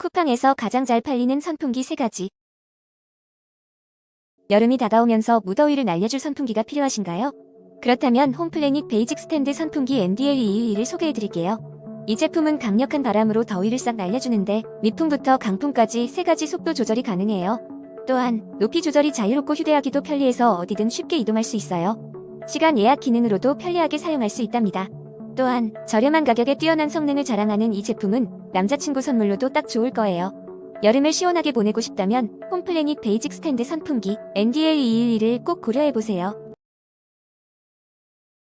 쿠팡에서 가장 잘 팔리는 선풍기 3가지. 여름이 다가오면서 무더위를 날려줄 선풍기가 필요하신가요? 그렇다면 홈플래닛 베이직 스탠드 선풍기 MDL211을 소개해드릴게요. 이 제품은 강력한 바람으로 더위를 싹 날려주는데密풍부터 강풍까지 3가지 속도 조절이 가능해요. 또한 높이 조절이 자유롭고 휴대하기도 편리해서 어디든 쉽게 이동할 수 있어요. 시간 예약 기능으로도 편리하게 사용할 수 있답니다. 또한 저렴한 가격에 뛰어난 성능을 자랑하는 이 제품은 남자친구 선물로도 딱 좋을 거예요. 여름을 시원하게 보내고 싶다면 홈플래닛 베이직 스탠드 선풍기 NDL211을 꼭 고려해보세요.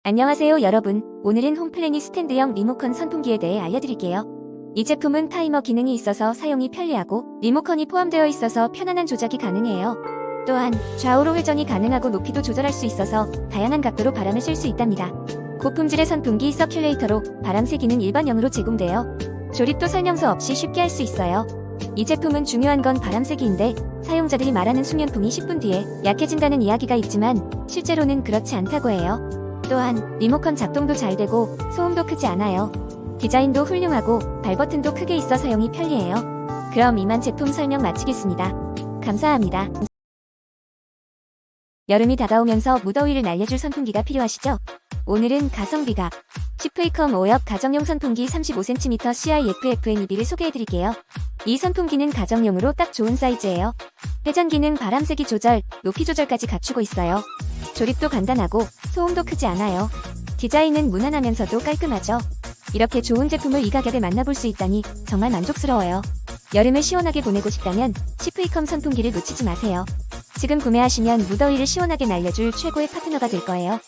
안녕하세요 여러분. 오늘은 홈플래닛 스탠드형 리모컨 선풍기에 대해 알려드릴게요. 이 제품은 타이머 기능이 있어서 사용이 편리하고 리모컨이 포함되어 있어서 편안한 조작이 가능해요. 또한 좌우로 회전이 가능하고 높이도 조절할 수 있어서 다양한 각도로 바람을 쐴 수 있답니다. 고품질의 선풍기 서큘레이터로 바람 세기는 일반형으로 제공되어 조립도 설명서 없이 쉽게 할 수 있어요. 이 제품은 중요한 건 바람 세기인데 사용자들이 말하는 수면풍이 10분 뒤에 약해진다는 이야기가 있지만 실제로는 그렇지 않다고 해요. 또한 리모컨 작동도 잘 되고 소음도 크지 않아요. 디자인도 훌륭하고 발 버튼도 크게 있어 사용이 편리해요. 그럼 이만 제품 설명 마치겠습니다. 감사합니다. 여름이 다가오면서 무더위를 날려줄 선풍기가 필요하시죠? 오늘은 가성비가 시프이컴 5엽 가정용 선풍기 35cm CIFFNEB를 소개해드릴게요. 이 선풍기는 가정용으로 딱 좋은 사이즈예요. 회전 기능 바람 세기 조절, 높이 조절까지 갖추고 있어요. 조립도 간단하고 소음도 크지 않아요. 디자인은 무난하면서도 깔끔하죠. 이렇게 좋은 제품을 이 가격에 만나볼 수 있다니 정말 만족스러워요. 여름을 시원하게 보내고 싶다면 시프이컴 선풍기를 놓치지 마세요. 지금 구매하시면 무더위를 시원하게 날려줄 최고의 파트너가 될 거예요.